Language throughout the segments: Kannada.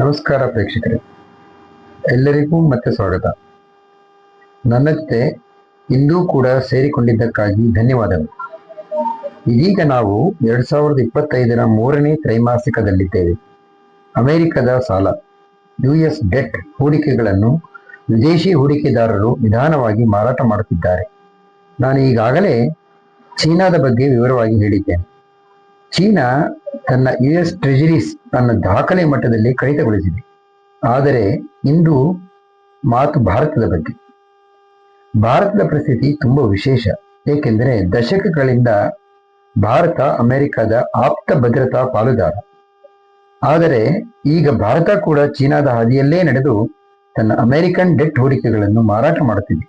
ನಮಸ್ಕಾರ ಪ್ರೇಕ್ಷಕರೇ. ಎಲ್ಲರಿಗೂ ಮತ್ತೆ ಸ್ವಾಗತ. ನನ್ನ ಜೊತೆ ಇಂದೂ ಕೂಡ ಸೇರಿಕೊಂಡಿದ್ದಕ್ಕಾಗಿ ಧನ್ಯವಾದಗಳು. ಇದೀಗ ನಾವು ಎರಡ್ ಸಾವಿರದ ಇಪ್ಪತ್ತೈದರ ಮೂರನೇ ತ್ರೈಮಾಸಿಕದಲ್ಲಿದ್ದೇವೆ. ಅಮೆರಿಕದ ಸಾಲ ಯು ಎಸ್ ಡೆಟ್ ಹೂಡಿಕೆಗಳನ್ನು ವಿದೇಶಿ ಹೂಡಿಕೆದಾರರು ನಿಧಾನವಾಗಿ ಮಾರಾಟ ಮಾಡುತ್ತಿದ್ದಾರೆ. ನಾನು ಈಗಾಗಲೇ ಚೀನಾದ ಬಗ್ಗೆ ವಿವರವಾಗಿ ಹೇಳಿದ್ದೇನೆ. ಚೀನಾ ತನ್ನ ಯುಎಸ್ ಟ್ರೆಜರೀಸ್ ತನ್ನ ದಾಖಲೆ ಮಟ್ಟದಲ್ಲಿ ಕಡಿತಗೊಳಿಸಿದೆ. ಆದರೆ ಇಂದು ಮಾತು ಭಾರತದ ಬಗ್ಗೆ. ಭಾರತದ ಪರಿಸ್ಥಿತಿ ತುಂಬಾ ವಿಶೇಷ. ಏಕೆಂದರೆ ದಶಕಗಳಿಂದ ಭಾರತ ಅಮೆರಿಕದ ಆಪ್ತ ಭದ್ರತಾ ಪಾಲುದಾರ. ಆದರೆ ಈಗ ಭಾರತ ಕೂಡ ಚೀನಾದ ಹಾದಿಯಲ್ಲೇ ನಡೆದು ತನ್ನ ಅಮೆರಿಕನ್ ಡೆಟ್ ಹೂಡಿಕೆಗಳನ್ನು ಮಾರಾಟ ಮಾಡುತ್ತಿದೆ.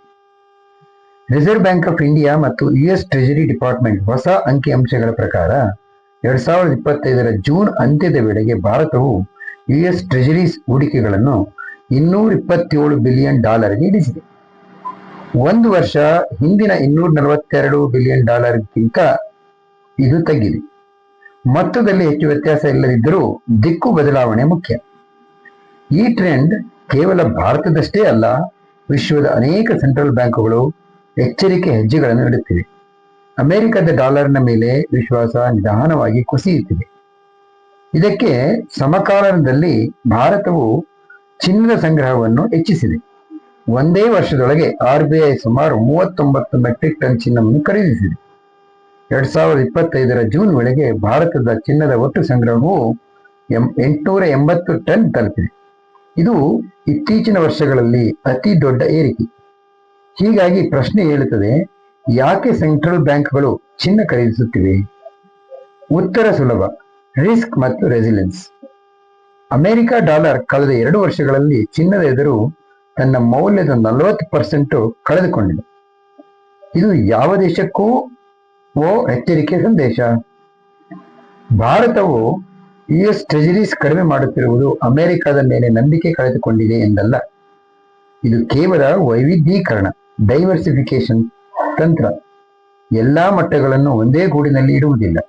ರಿಸರ್ವ್ ಬ್ಯಾಂಕ್ ಆಫ್ ಇಂಡಿಯಾ ಮತ್ತು ಯುಎಸ್ ಟ್ರೆಜರಿ ಡಿಪಾರ್ಟ್ಮೆಂಟ್ ಹೊಸ ಅಂಕಿಅಂಶಗಳ ಪ್ರಕಾರ ಎರಡ್ ಸಾವಿರದ ಇಪ್ಪತ್ತೈದರ ಜೂನ್ ಅಂತ್ಯದ ವೇಳೆಗೆ ಭಾರತವು ಯುಎಸ್ ಟ್ರೆಜರೀಸ್ ಹೂಡಿಕೆಗಳನ್ನು ಇನ್ನೂರ ಇಪ್ಪತ್ತೇಳು ಬಿಲಿಯನ್ ಡಾಲರ್ಗೆ ಇಳಿಸಿದೆ. ಒಂದು ವರ್ಷ ಹಿಂದಿನ ಇನ್ನೂರ ನಲವತ್ತೆರಡು ಬಿಲಿಯನ್ ಡಾಲರ್ಗಿಂತ ಇದು ತಗ್ಗಿದೆ. ಮೊತ್ತದಲ್ಲಿ ಹೆಚ್ಚು ವ್ಯತ್ಯಾಸ ಇಲ್ಲದಿದ್ದರೂ ದಿಕ್ಕು ಬದಲಾವಣೆ ಮುಖ್ಯ. ಈ ಟ್ರೆಂಡ್ ಕೇವಲ ಭಾರತದಷ್ಟೇ ಅಲ್ಲ, ವಿಶ್ವದ ಅನೇಕ ಸೆಂಟ್ರಲ್ ಬ್ಯಾಂಕುಗಳು ಎಚ್ಚರಿಕೆ ಹೆಜ್ಜೆಗಳನ್ನು ಇಡುತ್ತಿವೆ. ಅಮೆರಿಕದ ಡಾಲರ್ನ ಮೇಲೆ ವಿಶ್ವಾಸ ನಿಧಾನವಾಗಿ ಕುಸಿಯುತ್ತಿದೆ. ಇದಕ್ಕೆ ಸಮಕಾಲದಲ್ಲಿ ಭಾರತವು ಚಿನ್ನದ ಸಂಗ್ರಹವನ್ನು ಹೆಚ್ಚಿಸಿದೆ. ಒಂದೇ ವರ್ಷದೊಳಗೆ ಆರ್ ಬಿ ಸುಮಾರು ಮೂವತ್ತೊಂಬತ್ತು ಮೆಟ್ರಿಕ್ ಟನ್ ಚಿನ್ನವನ್ನು ಖರೀದಿಸಿದೆ. ಎರಡ್ ಸಾವಿರದ ಇಪ್ಪತ್ತೈದರ ಜೂನ್ ವೇಳೆಗೆ ಭಾರತದ ಚಿನ್ನದ ಒಟ್ಟು ಸಂಗ್ರಹವು ಎಂ ಎಂಟುನೂರ ಎಂಬತ್ತು ಟನ್ ತಲುಪಿದೆ. ಇದು ಇತ್ತೀಚಿನ ವರ್ಷಗಳಲ್ಲಿ ಅತಿ ದೊಡ್ಡ ಏರಿಕೆ. ಹೀಗಾಗಿ ಪ್ರಶ್ನೆ ಹೇಳುತ್ತದೆ ಯಾಕೆ ಸೆಂಟ್ರಲ್ ಬ್ಯಾಂಕ್ಗಳು ಚಿನ್ನ ಖರೀದಿಸುತ್ತಿವೆ? ಉತ್ತರ ಸುಲಭ, ರಿಸ್ಕ್ ಮತ್ತು ರೆಸಿಲೆನ್ಸ್. ಅಮೆರಿಕ ಡಾಲರ್ ಕಳೆದ ಎರಡು ವರ್ಷಗಳಲ್ಲಿ ಚಿನ್ನದ ಎದುರು ತನ್ನ ಮೌಲ್ಯದ ನಲವತ್ತು ಪರ್ಸೆಂಟ್ ಕಳೆದುಕೊಂಡಿದೆ. ಇದು ಯಾವ ದೇಶಕ್ಕೂ ಓ ಎಚ್ಚರಿಕೆ ಸಂದೇಶ. ಭಾರತವು ಯುಎಸ್ ಟ್ರೆಜರೀಸ್ ಕಡಿಮೆ ಮಾಡುತ್ತಿರುವುದು ಅಮೆರಿಕದ ಮೇಲೆ ನಂಬಿಕೆ ಕಳೆದುಕೊಂಡಿದೆ ಎಂದಲ್ಲ. ಇದು ಕೇವಲ ವೈವಿಧ್ಯೀಕರಣ ಡೈವರ್ಸಿಫಿಕೇಶನ್ ತಂತ್ರ ಎಲ್ಲಾ ಮಟ್ಟಗಳನ್ನು ಒಂದೇ ಗೂಡಿನಲ್ಲಿ ಇಡುವುದಿಲ್ಲ,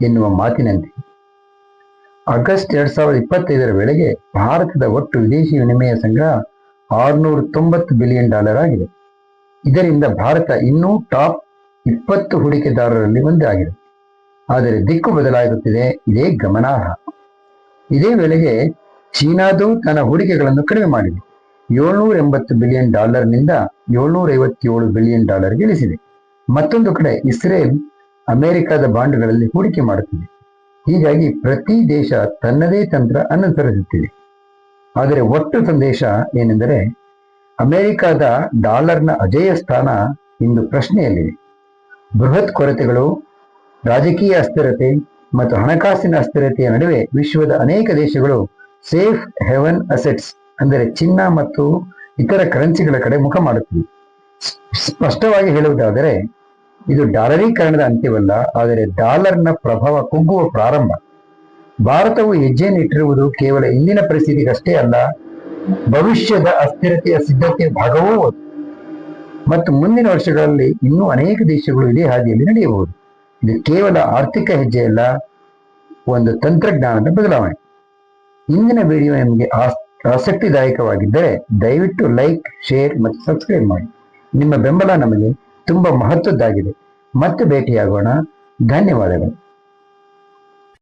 ಎನ್ನುವ ಮಾತಿನಂತೆ. ಆಗಸ್ಟ್ ಎರಡ್ ಸಾವಿರದ ಇಪ್ಪತ್ತೈದರ ವೇಳೆಗೆ ಭಾರತದ ಒಟ್ಟು ವಿದೇಶಿ ವಿನಿಮಯ ಸಂಗ್ರಹ ಆರುನೂರ ತೊಂಬತ್ತು ಬಿಲಿಯನ್ ಡಾಲರ್ ಆಗಿದೆ. ಇದರಿಂದ ಭಾರತ ಇನ್ನೂ ಟಾಪ್ ಇಪ್ಪತ್ತು ಹೂಡಿಕೆದಾರರಲ್ಲಿ ಒಂದಾಗಿದೆ. ಆದರೆ ದಿಕ್ಕು ಬದಲಾಗುತ್ತಿದೆ, ಇದೇ ಗಮನಾರ್ಹ. ಇದೇ ವೇಳೆಗೆ ಚೀನಾದು ತನ್ನ ಹೂಡಿಕೆಗಳನ್ನು ಕಡಿಮೆ ಮಾಡಿದೆ. ಏಳ್ನೂರ ಎಂಬತ್ತು ಬಿಲಿಯನ್ ಡಾಲರ್ನಿಂದ ಏಳ್ನೂರ ಐವತ್ತೇಳು ಬಿಲಿಯನ್ ಡಾಲರ್ಗೆ ಇಳಿಸಿದೆ. ಮತ್ತೊಂದು ಕಡೆ ಇಸ್ರೇಲ್ ಅಮೆರಿಕದ ಬಾಂಡ್ಗಳಲ್ಲಿ ಹೂಡಿಕೆ ಮಾಡುತ್ತಿದೆ. ಹೀಗಾಗಿ ಪ್ರತಿ ದೇಶ ತನ್ನದೇ ತಂತ್ರ ಅನುಸರಿಸುತ್ತಿದೆ. ಆದರೆ ಒಟ್ಟು ಸಂದೇಶ ಏನೆಂದರೆ ಅಮೆರಿಕದ ಡಾಲರ್ನ ಅಜೇಯ ಸ್ಥಾನ ಇಂದು ಪ್ರಶ್ನೆಯಲ್ಲಿದೆ. ಬೃಹತ್ ಕೊರತೆಗಳು, ರಾಜಕೀಯ ಅಸ್ಥಿರತೆ ಮತ್ತು ಹಣಕಾಸಿನ ಅಸ್ಥಿರತೆಯ ನಡುವೆ ವಿಶ್ವದ ಅನೇಕ ದೇಶಗಳು ಸೇಫ್ ಹೆವನ್ ಅಸೆಟ್ಸ್ ಅಂದರೆ ಚಿನ್ನ ಮತ್ತು ಇತರ ಕರೆನ್ಸಿಗಳ ಕಡೆ ಮುಖ ಮಾಡುತ್ತಿದೆ ಸ್ಪಷ್ಟವಾಗಿ ಹೇಳುವುದಾದರೆ, ಇದು ಡಾಲರೀಕರಣದ ಅಂತ್ಯವಲ್ಲ, ಆದರೆ ಡಾಲರ್ನ ಪ್ರಭಾವ ಕುಗ್ಗುವ ಪ್ರಾರಂಭ. ಭಾರತವು ಹೆಜ್ಜೆಯನ್ನು ಇಟ್ಟಿರುವುದು ಕೇವಲ ಇಂದಿನ ಪರಿಸ್ಥಿತಿಗಷ್ಟೇ ಅಲ್ಲ, ಭವಿಷ್ಯದ ಅಸ್ಥಿರತೆಯ ಸಿದ್ಧತೆಯ ಭಾಗವೂ ಅದು. ಮತ್ತು ಮುಂದಿನ ವರ್ಷಗಳಲ್ಲಿ ಇನ್ನೂ ಅನೇಕ ದೇಶಗಳು ಇದೇ ಹಾದಿಯಲ್ಲಿ ನಡೆಯಬಹುದು. ಇದು ಕೇವಲ ಆರ್ಥಿಕ ಹೆಜ್ಜೆಯಲ್ಲ, ಒಂದು ತಂತ್ರಜ್ಞಾನದ ಬದಲಾವಣೆ. ಇಂದಿನ ವಿಡಿಯೋ ನಿಮಗೆ ಆಸ್- ಆಸಕ್ತಿದಾಯಕವಾಗಿದ್ದರೆ ದಯವಿಟ್ಟು ಲೈಕ್, ಶೇರ್ ಮತ್ತು ಸಬ್ಸ್ಕ್ರೈಬ್ ಮಾಡಿ. ನಿಮ್ಮ ಬೆಂಬಲ ನಮಗೆ ತುಂಬಾ ಮಹತ್ವದ್ದಾಗಿದೆ. ಮತ್ತೆ ಭೇಟಿಯಾಗೋಣ. ಧನ್ಯವಾದಗಳು.